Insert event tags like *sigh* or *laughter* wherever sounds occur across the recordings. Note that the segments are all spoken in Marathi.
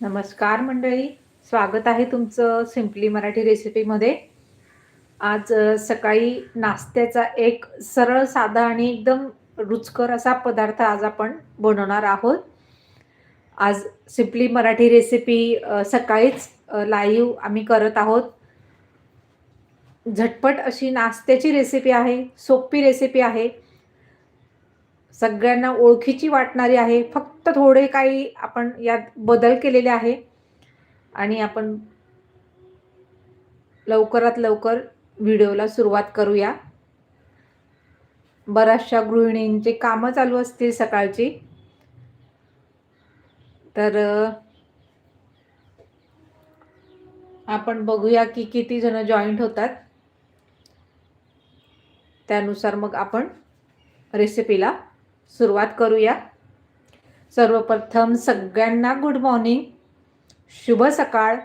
नमस्कार मंडळी स्वागत आहे तुमचं सिम्पली मराठी रेसिपीमध्ये आज सकाळी नाश्त्याचा एक सरळ साधा आणि एकदम रुचकर असा पदार्थ आज आपण बनवणार आहोत. आज सिम्पली मराठी रेसिपी सकाळीच लाईव्ह आम्ही करत आहोत. झटपट अशी नाश्त्याची रेसिपी आहे सोपी रेसिपी आहे. सगळ्यांना ओळखीची वाटणारी आहे. फक्त थोडे काही आपण यात बदल केलेले आहे. आणि आपण लवकरात लवकर व्हिडिओला सुरुवात करूया. बऱ्याचशा गृहिणींचे कामं चालू असतील सकाळची. तर आपण बघूया की किती जण जॉईंट होतात. त्यानुसार मग आपण रेसिपीला सुरुवात करूया. सर्वप्रथम सगळ्यांना गुड मॉर्निंग शुभ सकाळ.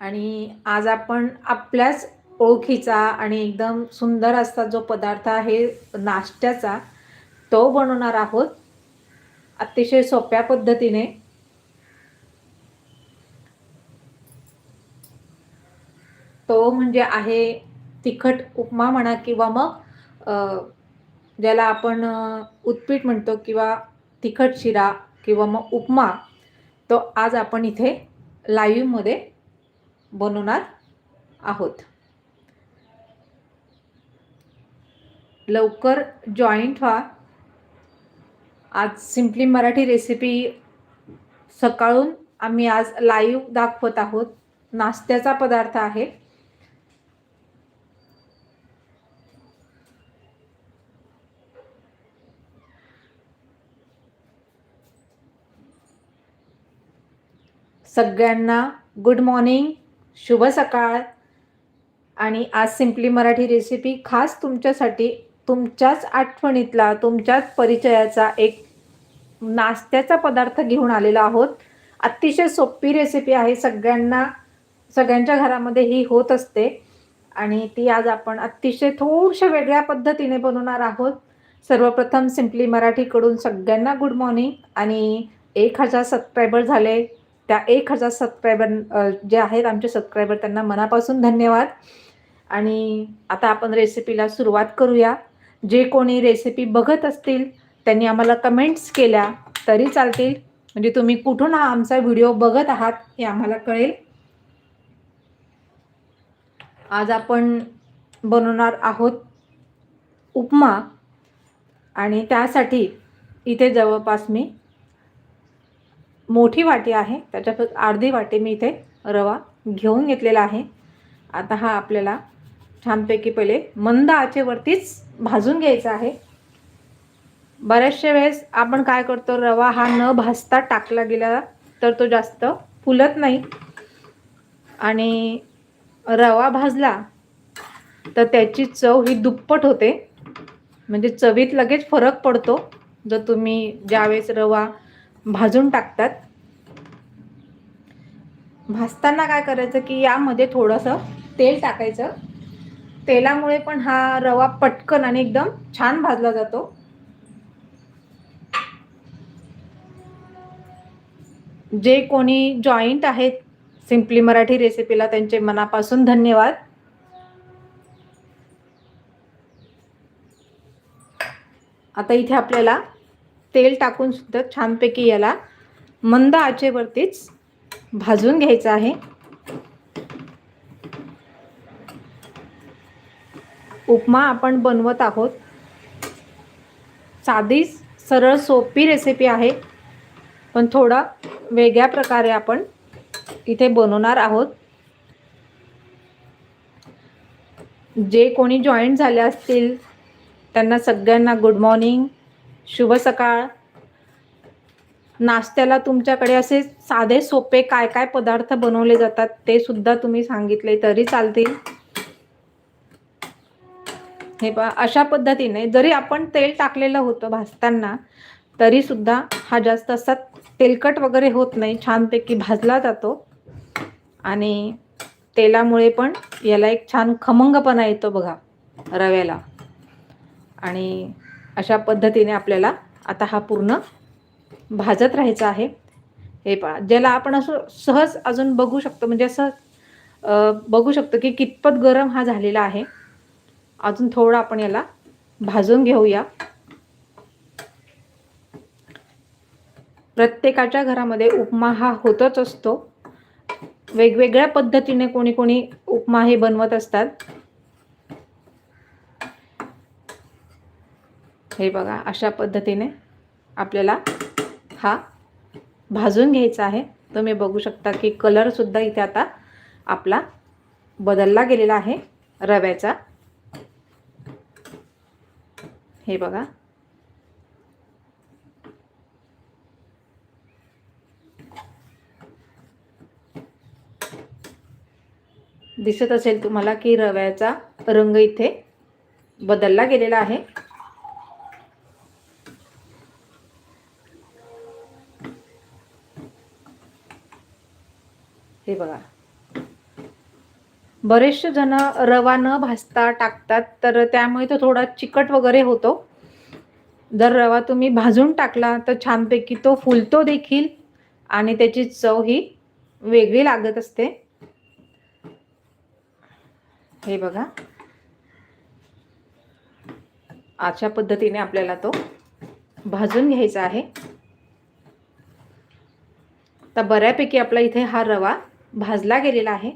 आणि आज आपण आपल्याच ओळखीचा आणि एकदम सुंदर असा जो पदार्थ आहे नाश्त्याचा तो बनवणार आहोत. अतिशय सोप्या पद्धतीने. तो म्हणजे आहे तिखट उपमा म्हणा किंवा मग ज्याला आपण उत्पीठ म्हणतो किंवा तिखट शिरा किंवा मग उपमा तो आज आपण इथे लाईव्हमध्ये बनवणार आहोत. लवकर जॉईंट व्हा. आज सिम्पली मराठी रेसिपी सकाळून आम्ही आज लाईव्ह दाखवत आहोत. नाश्त्याचा पदार्थ आहे. सगळ्यांना गुड मॉर्निंग शुभ सकाळ. आणि आज सिम्पली मराठी रेसिपी खास तुमच्यासाठी तुमच्याच आठवणीतला तुमच्याच परिचयाचा एक नाश्त्याचा पदार्थ घेऊन आलेला आहोत. अतिशय सोपी रेसिपी आहे. सगळ्यांना सगळ्यांच्या घरामध्ये ही होत असते. आणि ती आज आपण अतिशय थोडशा वेगळ्या पद्धतीने बनवणार आहोत. सर्वप्रथम सिम्पली मराठीकडून सगळ्यांना गुड मॉर्निंग आणि एक हजार सबस्क्रायबर झाले. त्या एक हजार सबस्क्रायबर जे आहेत आमचे सबस्क्रायबर त्यांना मनापासून धन्यवाद. आणि आता आपण रेसिपीला सुरुवात करूया. जे कोणी रेसिपी बघत असतील त्यांनी आम्हाला कमेंट्स केल्या तरी चालतील. म्हणजे तुम्ही कुठून हा आमचा व्हिडिओ बघत आहात हे आम्हाला कळेल. आज आपण बनवणार आहोत उपमा. आणि त्यासाठी इथे जवळपास मी मोठी वाटी आहे त्याच्या अर्धी वाटी मी इथे रवा घेऊन घेतलेला आहे. आता हा आपल्याला छानपैकी पहिले मंद आचेवरतीच भाजून घ्यायचा आहे. बऱ्याचशा वेळेस आपण काय करतो रवा हा न भाजता टाकला गेला तर तो जास्त फुलत नाही. आणि रवा भाजला तर त्याची चव ही दुप्पट होते. म्हणजे चवीत लगेच फरक पडतो. जर तुम्ही ज्यावेळेस रवा भाजून टाकतात. भाजताना काय करायचं की यामध्ये थोडंसं तेल टाकायचं. तेलामुळे पण हा रवा पटकन आणि एकदम छान भाजला जातो. जे कोणी जॉईंट आहेत सिम्पली मराठी रेसिपीला त्यांचे मनापासून धन्यवाद. आता इथे आपल्याला तेल टाकून सुद्धा छानपैकी याला मंद आचेवरतीच भाजून घ्यायचं आहे. उपमा आपण बनवत आहोत. साधी सरळ सोपी रेसिपी आहे. पण थोडा वेगळ्या प्रकारे आपण इथे बनवणार आहोत. जे कोणी जॉईंट झाले असतील त्यांना सगळ्यांना गुड मॉर्निंग शुभ सकाळ. नाश्त्याला तुमच्याकडे असे साधे सोपे काय काय पदार्थ बनवले जातात ते सुद्धा तुम्ही सांगितले तरी चालतील. हे पहा अशा पद्धतीने जरी आपण तेल टाकलेलं होतं भाजताना तरी सुद्धा हा जास्त असा तेलकट वगैरे होत नाही छानपैकी भाजला जातो. आणि तेलामुळे पण याला एक छान खमंगपणा येतो बघा रव्याला. आणि अशा पद्धतीने आपल्याला आता हा पूर्ण भाजत राहायचा आहे. हे पहा ज्याला आपण असं सहज अजून बघू शकतो म्हणजे असं बघू शकतो की कितपत गरम हा झालेला आहे. अजून थोडं आपण याला भाजून घेऊया. प्रत्येकाच्या घरामध्ये उपमा हा होतच असतो. वेगवेगळ्या पद्धतीने कोणी कोणी उपमा हे बनवत असतात. हे बघा अशा पद्धतीने आपल्याला हा भाजून घ्यायचा आहे. तुम्ही बघू शकता की कलरसुद्धा इथे आता आपला बदलला गेलेला आहे रव्याचा. हे बघा. दिसत असेल तुम्हाला की रव्याचा रंग इथे बदलला गेलेला आहे. हे बघा. बरेचसे जण रवा न भाजता टाकतात तर त्यामुळे तो थोडा चिकट वगैरे होतो. जर रवा तुम्ही भाजून टाकला तर छानपैकी तो फुलतो देखील आणि त्याची चव ही वेगळी लागत असते. हे बघा. अशा पद्धतीने आपल्याला तो भाजून घ्यायचा आहे. तर बऱ्यापैकी आपला इथे हा रवा भाजला गेलेला आहे.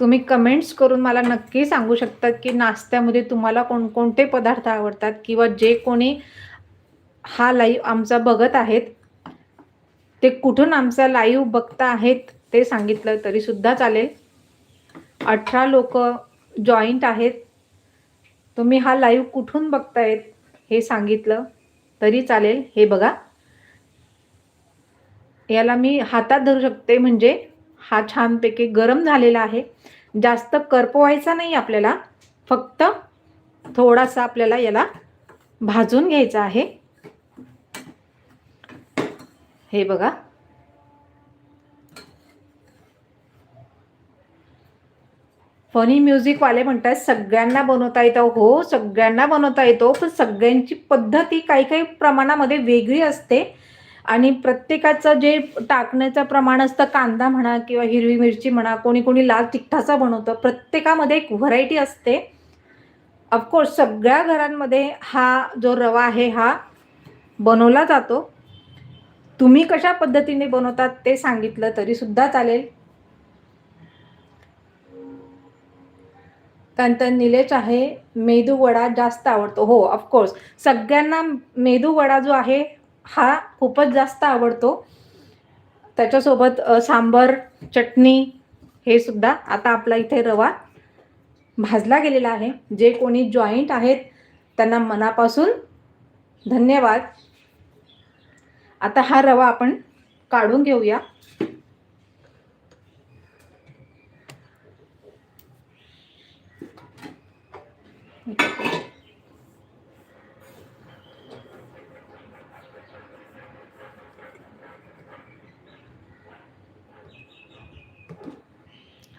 तुम्ही कमेंट्स करून मला नक्की सांगू शकता की नाश्त्यामध्ये तुम्हाला कोणकोणते पदार्थ आवडतात किंवा जे कोणी हा लाईव्ह आमचा बघत आहेत ते कुठून आमचा लाईव्ह बघता आहेत ते सांगितलं तरीसुद्धा चालेल. अठरा लोक जॉईंट आहेत. तुम्ही हा लाईव्ह कुठून बघतायत हे सांगितलं तरी चालेल. हे बघा. याला मी हातात धरू शकते म्हणजे हा छानपैकी गरम झालेला आहे. जास्त करपवायचा नाही आपल्याला. फक्त थोडासा आपल्याला याला भाजून घ्यायचा आहे. हे बघा. फनी म्युझिकवाले म्हणतात सगळ्यांना बनवता येतं. हो सगळ्यांना बनवता येतो. पण सगळ्यांची पद्धत ही काही काही प्रमाणामध्ये वेगळी असते. आणि प्रत्येकाचं जे टाकण्याचं प्रमाण असतं कांदा म्हणा किंवा हिरवी मिरची म्हणा कोणी कोणी लाल तिखटाचा बनवतं प्रत्येकामध्ये एक व्हरायटी असते. ऑफकोर्स सगळ्या घरांमध्ये हा जो रवा आहे हा बनवला जातो. तुम्ही कशा पद्धतीने बनवतात ते सांगितलं तरीसुद्धा चालेल. त्यानंतर निलेश आहे मेदू वडा जास्त आवडतो. हो ऑफकोर्स सगळ्यांना मेदू वडा जो आहे हा खूपच जास्त आवडतो. त्याच्यासोबत सांबर चटणी हे सुद्धा आता आपला इथे रवा भाजला गेलेला आहे. जे कोणी जॉईंट आहेत त्यांना मनापासून धन्यवाद. आता हा रवा आपण काढून घेऊया.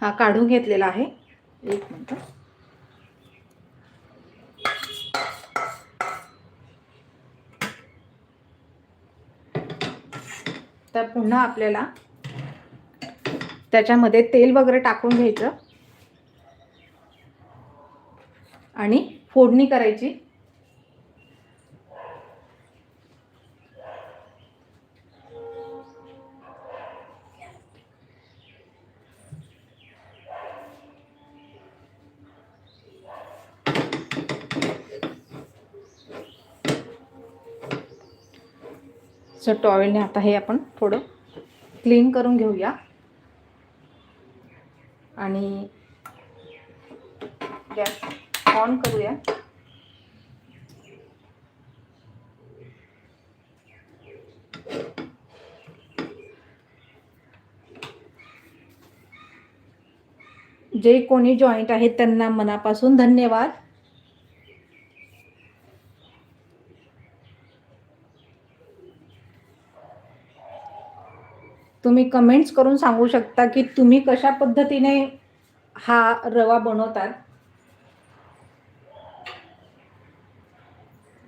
हा काढून घेतलेला आहे. एक मिनिट. तर पुन्हा आपल्याला त्याच्यामध्ये तेल वगैरे टाकून घ्यायचं. आणि फोडणी करायची. सो टॉवेलने आता हे आपण थोडं क्लीन करून घेऊया. आणि गॅस ऑन करूया. जे कोणी जॉईंट आहेत त्यांना मनापासून धन्यवाद. तुम्ही कमेंट्स करून सांगू शकता की तुम्ही कशा पद्धतीने हा रवा बनवतात?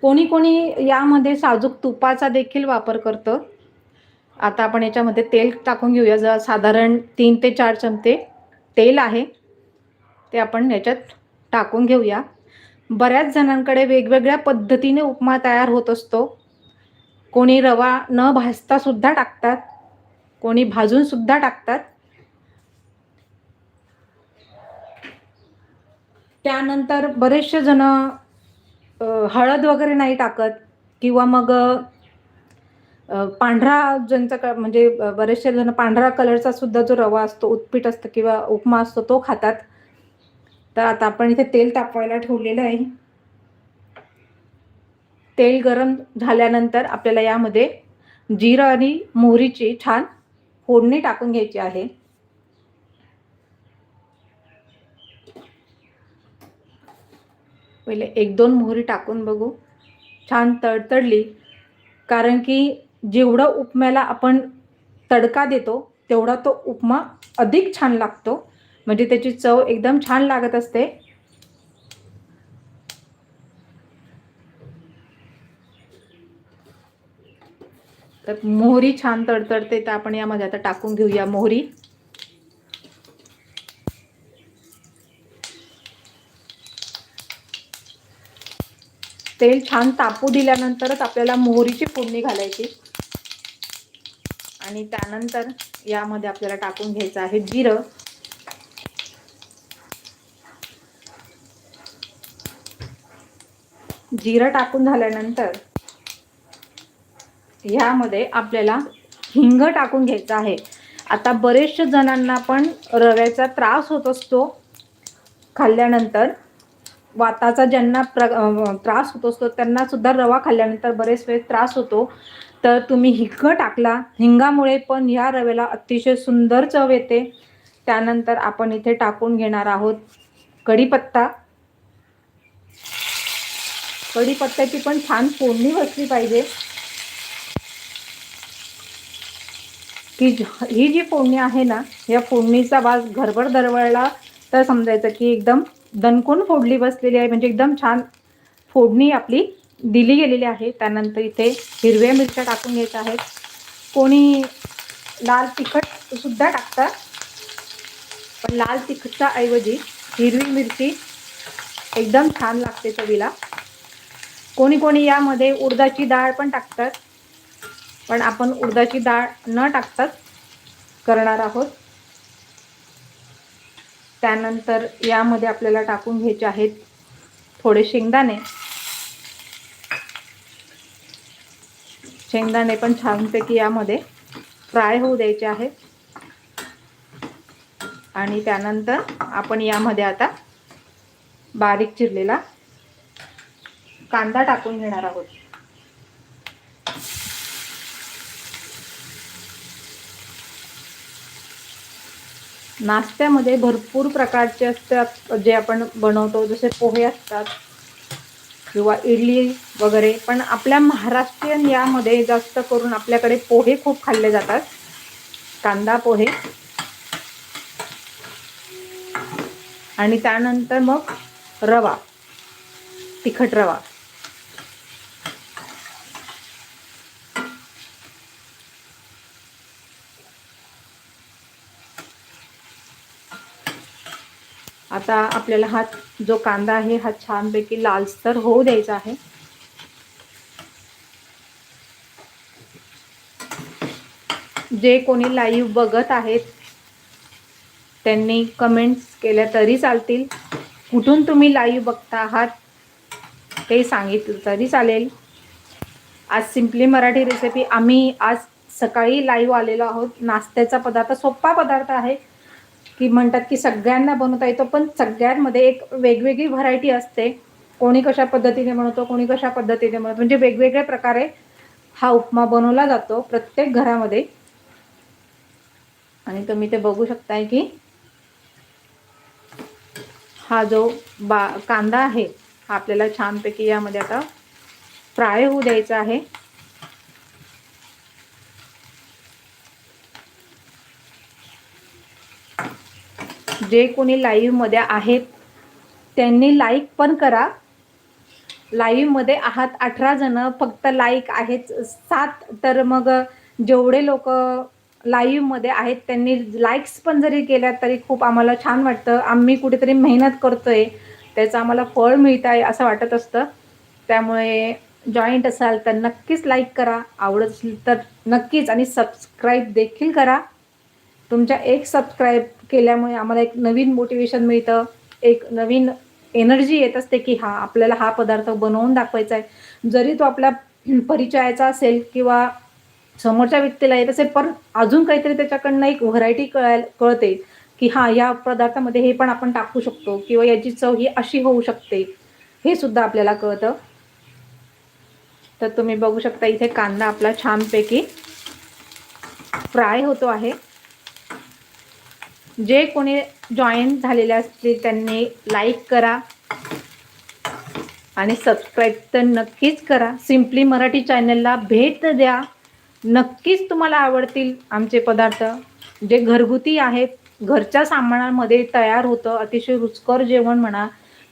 कोणी कोणी यामध्ये साजूक तुपाचा देखील वापर करतं. आता आपण याच्यामध्ये तेल टाकून घेऊया. जर साधारण तीन ते चार चमचे तेल आहे. ते आपण याच्यात टाकून घेऊया. बऱ्याच जणांकडे वेगवेगळ्या पद्धतीने उपमा तयार होत असतो. कोणी रवा न भाजता सुद्धा टाकतात. कोणी भाजून सुद्धा टाकतात. त्यानंतर बरेचसे जण हळद वगैरे नाही टाकत किंवा मग पांढरा ज्यांचा क म्हणजे बरेचसे जण पांढरा कलरचा सुद्धा जो रवा असतो उत्पीठ असतं किंवा उपमा असतो तो खातात. तर आता आपण इथे तेल तापवायला ठेवलेलं आहे. तेल गरम झाल्यानंतर आपल्याला यामध्ये जिरं आणि मोहरीची छान फोडणी टाकून घ्यायची आहे. पहिले एक दोन मोहरी टाकून बघू. छान तडतडली. कारण की जेवढं उपम्याला आपण तडका देतो तेवढा तो उपमा अधिक छान लागतो. म्हणजे त्याची चव एकदम छान लागत असते. तर मोहरी छान तडतडते तर आपण यामध्ये आता टाकून घेऊया मोहरी. तेल छान तापू दिल्यानंतरच आपल्याला मोहरीची फोडणी घालायची. आणि त्यानंतर यामध्ये आपल्याला टाकून घ्यायचं आहे जिरं. जिरं टाकून झाल्यानंतर ह्यामध्ये आपल्याला हिंग टाकून घ्यायचं आहे. आता बरेचशा जणांना पण रव्याचा त्रास होत असतो. खाल्ल्यानंतर वाताचा ज्यांना प्र त्रास होत असतो त्यांनासुद्धा रवा खाल्ल्यानंतर बरेच वेळ त्रास होतो. तर तुम्ही हिंग टाकला. हिंगामुळे पण ह्या रव्याला अतिशय सुंदर चव येते. त्यानंतर आपण इथे टाकून घेणार आहोत कढीपत्ता. कढीपत्त्याची पण छान फोडणी बसली पाहिजे. की ही जी फोडणी आहे ना या फोडणीचा वास घरभर दरवळला तर समजायचं की एकदम दणकून फोडली बसलेली आहे. म्हणजे एकदम छान फोडणी आपली दिली गेलेली आहे. त्यानंतर इथे हिरव्या मिरच्या टाकून घ्यायचं आहेत. कोणी लाल तिखट सुद्धा टाकतात. पण लाल तिखटच्या ऐवजी हिरवी मिरची एकदम छान लागते चवीला. कोणी कोणी यामध्ये उडदाची डाळ पण टाकतात. पण आपण उडदाची डाळ न टाकताच करणार आहोत. त्यानंतर यामध्ये आपल्याला टाकून घ्यायचे आहेत थोडे शेंगदाणे. शेंगदाणे पण छानपैकी यामध्ये फ्राय होऊ द्यायचे आहेत. आणि त्यानंतर आपण यामध्ये आता बारीक चिरलेला कांदा टाकून घेणार आहोत. नाश्त्यामध्ये भरपूर प्रकारचे असतात जे आपण बनवतो जसे पोहे असतात किंवा इडली वगैरे. पण आपल्या महाराष्ट्रीयन यामध्ये जास्त करून आपल्याकडे पोहे खूप खाल्ले जातात. कांदा पोहे. आणि त्यानंतर मग रवा तिखट रवा. आता आपल्याला हा जो कांदा आहे हा छानपैकी लालसर होऊ द्यायचा आहे. जे कोणी लाईव्ह बघत आहेत त्यांनी कमेंट्स केल्या तरी चालतील. कुठून तुम्ही लाईव्ह बघता आहात ते सांगितलं तरी चालेल. आज सिम्पली मराठी रेसिपी आम्ही आज सकाळी लाईव्ह आलेलो आहोत. नाश्त्याचा पदार्थ सोपा पदार्थ आहे. की म्हणतात की सगळ्यांना बनवता येतो पण सगळ्यांमध्ये एक वेगवेगळी व्हरायटी असते. कोणी कशा पद्धतीने बनवतो कोणी कशा पद्धतीने बनवतो. म्हणजे वेगवेगळ्या प्रकारे हा उपमा बनवला जातो प्रत्येक घरामध्ये. आणि तुम्ही ते बघू शकताय की हा जो बा कांदा आहे हा आपल्याला छानपैकी यामध्ये आता फ्राय होऊ द्यायचा आहे. जे कोणी लाईव्हमध्ये आहेत त्यांनी लाईक पण करा. लाईव्हमध्ये आहात अठरा जण फक्त लाईक आहेत सात. तर मग जेवढे लोक लाईव्हमध्ये आहेत त्यांनी लाईक्स पण जरी केल्या तरी खूप आम्हाला छान वाटतं. आम्ही कुठेतरी मेहनत करतोय त्याचं आम्हाला फळ मिळत आहे असं वाटत असतं. त्यामुळे जॉईंट असाल तर नक्कीच लाईक करा. आवडत असेल तर नक्कीच. आणि सबस्क्राईब देखील करा. तुमच्या एक सबस्क्राईब केल्यामुळे आम्हाला एक नवीन मोटिवेशन मिळतं. एक नवीन एनर्जी येत असते की हा आपल्याला हा पदार्थ बनवून दाखवायचा आहे जरी तो आपल्या परिचयाचा असेल किंवा समोरच्या व्यक्तीला येत असेल पण अजून काहीतरी त्याच्याकडनं एक व्हरायटी कळायला कळते की हा या पदार्थामध्ये हे पण आपण टाकू शकतो किंवा याची चव ही अशी होऊ शकते. हे सुद्धा आपल्याला कळतं. तर तुम्ही बघू शकता इथे कांदा आपला छानपैकी फ्राय होतो आहे. जे कोणी जॉईन झालेले असतील त्यांनी लाईक करा. आणि सबस्क्राईब तर नक्कीच करा. सिम्पली मराठी चॅनलला भेट द्या. नक्कीच तुम्हाला आवडतील आमचे पदार्थ. जे घरगुती आहेत घरच्या सामानामध्ये तयार होतं अतिशय रुचकर जेवण म्हणा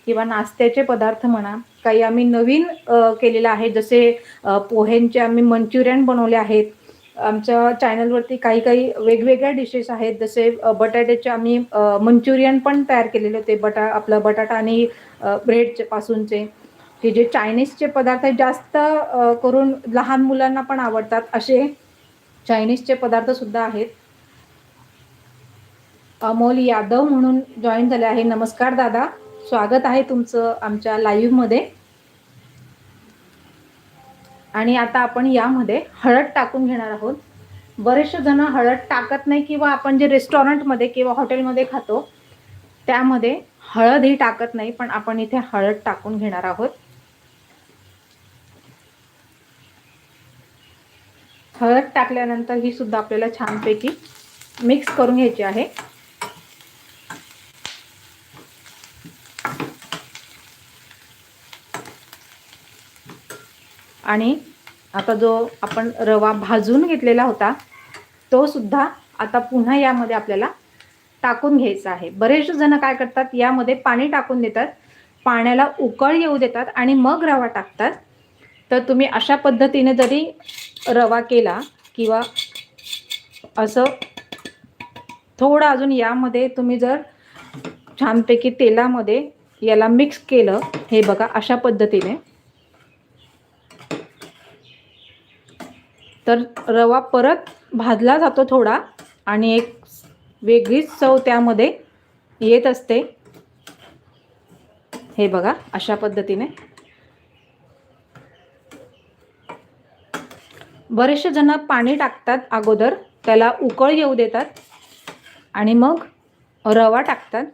किंवा नाश्त्याचे पदार्थ म्हणा. काही आम्ही नवीन केलेलं आहे. जसे पोह्यांचे आम्ही मंचुरियन बनवले आहेत. आमच्या चॅनलवरती काही काही वेगवेगळ्या डिशेस आहेत. जसे बटाट्याचे आम्ही मंचुरियन पण तयार केलेले होते. बटा आपलं बटाटा आणि ब्रेडचे पासूनचे. की जे चायनीजचे पदार्थ जास्त करून लहान मुलांना पण आवडतात. असे चायनीजचे पदार्थसुद्धा आहेत. अमोल यादव म्हणून जॉईन झाले आहे. नमस्कार दादा. स्वागत आहे तुमचं आमच्या लाईव्हमध्ये आणि आता आपण यामध्ये हळद टाकून घेणार आहोत. बरेचसे जण हळद टाकत नाही किंवा आपण जे रेस्टॉरंटमध्ये किंवा हॉटेलमध्ये खातो त्यामध्ये हळदही टाकत नाही पण आपण इथे हळद टाकून घेणार आहोत. हळद टाकल्यानंतर ही सुद्धा आपल्याला छानपैकी मिक्स करून घ्यायची आहे. आणि आता जो आपण रवा भाजून घेतलेला होता तो सुद्धा आता पुन्हा यामध्ये आपल्याला टाकून घ्यायचा आहे. बरेचसे जण काय करतात यामध्ये पाणी टाकून देतात पाण्याला उकळ येऊ देतात आणि मग रवा टाकतात. तर तुम्ही अशा पद्धतीने जरी रवा केला किंवा असं थोडं अजून यामध्ये तुम्ही जर छानपैकी तेलामध्ये याला मिक्स केलं हे बघा अशा पद्धतीने. तर रवा परत भाजला जातो थोडा आणि एक वेगळीच चव त्यामध्ये येत असते. हे बघा अशा पद्धतीने. बरेचसे जण पाणी टाकतात अगोदर त्याला उकळ येऊ देतात आणि मग रवा टाकतात.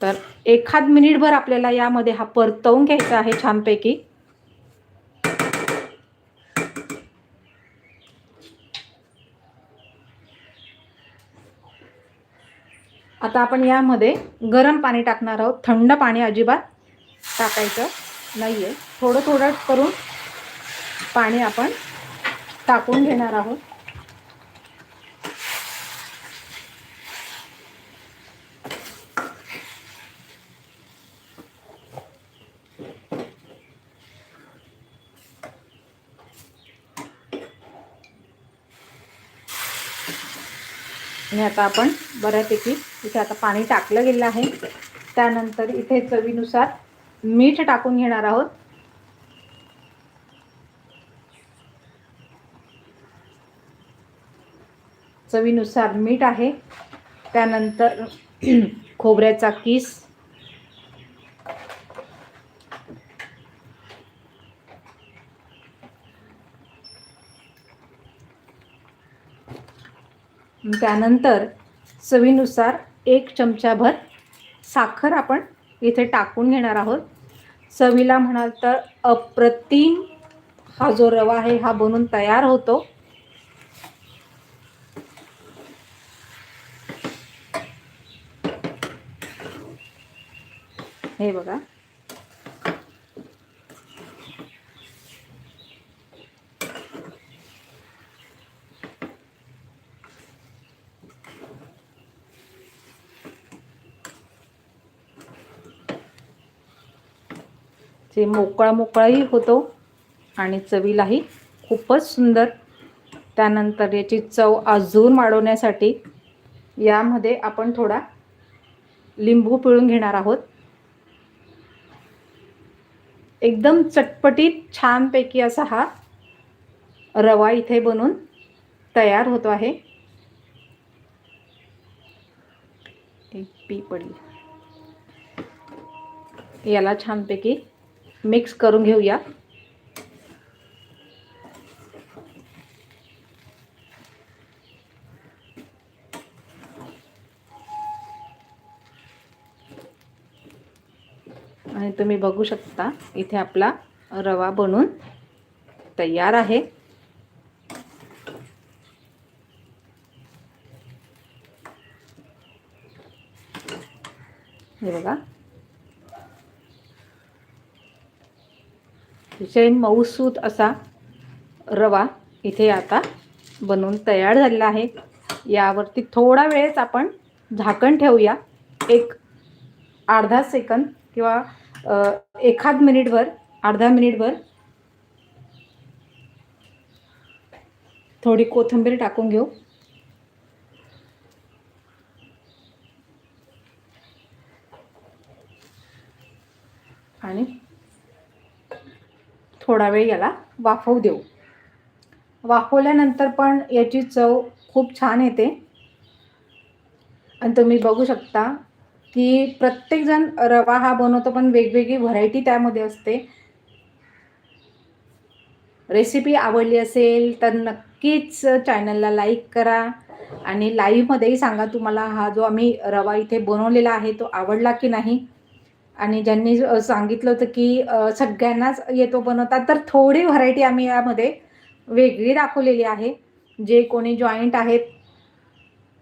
तर एखाद मिनिटभर आपल्याला यामध्ये हा परतवून घ्यायचा आहे छानपैकी. आता आपण यामध्ये गरम पाणी टाकणार आहोत. थंड पाणी अजिबात टाकायचं नाही आहे थोडं थोडं करून पाणी आपण टाकून घेणार आहोत. आणि आता आपण बऱ्यापैकी इथे आता पाणी टाकलं गेलं आहे. त्यानंतर इथे चवीनुसार मीठ टाकून घेणार आहोत. चवीनुसार मीठ आहे. त्यानंतर *clears throat* खोबऱ्याचा किस. त्यानंतर चवीनुसार एक चमचाभर साखर आपण इथे टाकून घेणार आहोत. चवीला म्हणाल तर अप्रतिम हा जो रवा आहे हा बनून तयार होतो. हे बघा. ते मोकळा मोकळाही होतो आणि चवीलाही खूपच सुंदर. त्यानंतर याची चव अजून वाढवण्यासाठी यामध्ये आपण थोडा लिंबू पिळून घेणार आहोत. एकदम चटपटीत छानपैकी असा हा रवा इथे बनून तयार होतो आहे. एक पी पडली. याला छानपैकी मिक्स करून घेऊया. आणि तुम्ही बघू शकता इथे आपला रवा बनून तयार आहे. हे बघा. अतिशय मऊसूत असा रवा इथे आता बनवून तयार झालेला आहे. यावरती थोडा वेळेस आपण झाकण ठेवूया. एक अर्धा सेकंद किंवा एखाद मिनिटभर अर्धा मिनिटभर थोडी कोथिंबीर टाकून घेऊ. आणि थोडा वेळ याला वाफवू देऊ. वाफवल्यानंतर पण याची चव खूप छान येते. आणि तुम्ही बघू शकता की प्रत्येकजण रवा हा बनवतो पण वेगवेगळी व्हरायटी त्यामध्ये असते. रेसिपी आवडली असेल तर नक्कीच चॅनलला लाईक करा आणि लाईव्हमध्येही सांगा तुम्हाला हा जो आम्ही रवा इथे बनवलेला आहे तो आवडला की नाही. आणि ज्यांनी सांगितलं होतं की सगळ्यांनाच येतो बनवतात तर थोडी व्हरायटी आम्ही यामध्ये वेगळी दाखवलेली आहे. जे कोणी जॉईंट आहेत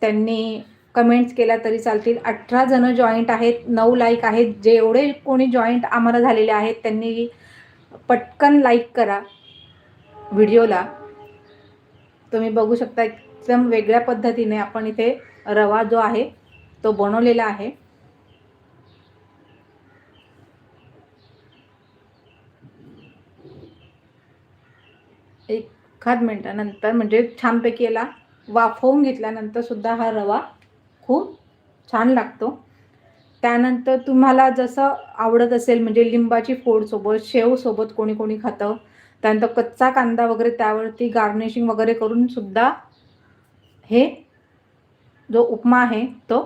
त्यांनी कमेंट्स केल्या तरी चालतील. अठरा जणं जॉईंट आहेत नऊ लाईक आहेत. जेवढे कोणी जॉईंट आम्हाला झालेले आहेत त्यांनी पटकन लाईक करा व्हिडिओला. तुम्ही बघू शकता एकदम वेगळ्या पद्धतीने आपण इथे रवा जो आहे तो बनवलेला आहे. एखाद मिनटानंतर म्हणजे छानपैकी याला वाफवून घेतल्यानंतरसुद्धा हा रवा खूप छान लागतो. त्यानंतर तुम्हाला जसं आवडत असेल म्हणजे लिंबाची फोडसोबत शेवसोबत कोणी कोणी खातं. त्यानंतर कच्चा कांदा वगैरे त्यावरती गार्निशिंग वगैरे करूनसुद्धा हे जो उपमा आहे तो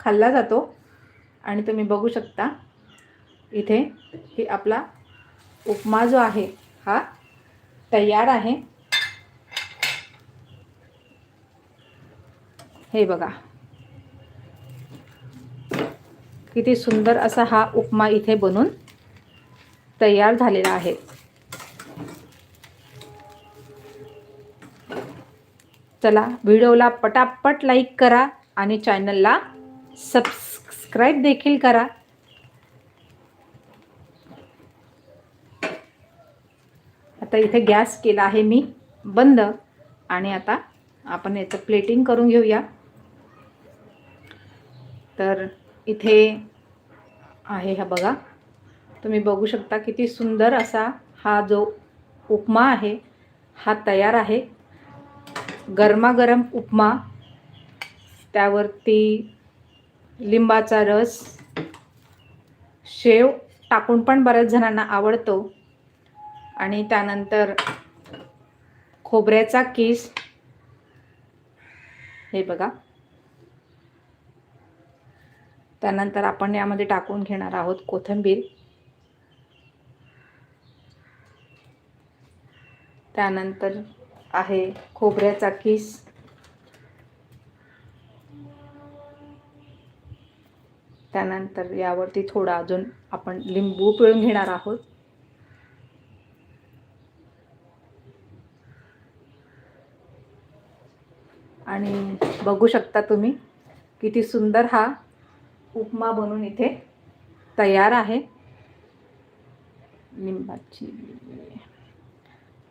खाल्ला जातो. आणि तुम्ही बघू शकता इथे हे आपला उपमा जो आहे हा तयार आहे. हे बघा. किती सुंदर असा हा उपमा इथे बनून तयार झालेला आहे. चला व्हिडिओला पटापट लाईक करा आणि चॅनलला सबस्क्राईब देखील करा. आता इथे गॅस केला आहे मी बंद. आणि आता आपण याचं प्लेटिंग करून घेऊया. तर इथे आहे हा बघा. तुम्ही बघू शकता किती सुंदर असा हा जो उपमा आहे हा तयार आहे. गरमागरम उपमा. त्यावरती लिंबाचा रस शेव टाकून पण बऱ्याच जणांना आवडतो. आणि त्यानंतर खोबऱ्याचा किस. हे बघा. त्यानंतर आपण यामध्ये टाकून घेणार आहोत कोथिंबीर. त्यानंतर आहे खोबऱ्याचा किस. त्यानंतर यावरती थोडा अजून आपण लिंबू पिळून घेणार आहोत. आणि बघू शकता तुम्ही किती सुंदर हा उपमा बनून इथे तयार आहे. लिंबाची.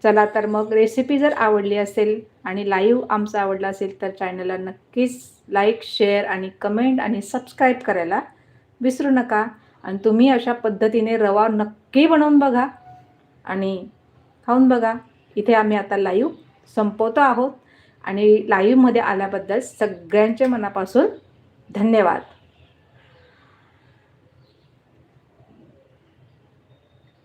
चला तर मग रेसिपी जर आवडली असेल आणि लाईव्ह आमचा आवडला असेल तर चॅनलला नक्कीच लाईक शेअर आणि कमेंट आणि सबस्क्राईब करायला विसरू नका. आणि तुम्ही अशा पद्धतीने रवा नक्की बनवून बघा आणि खाऊन बघा. इथे आम्ही आता लाईव्ह संपवतो आहोत. आणि लाईव्हमध्ये आल्याबद्दल सगळ्यांचे मनापासून धन्यवाद.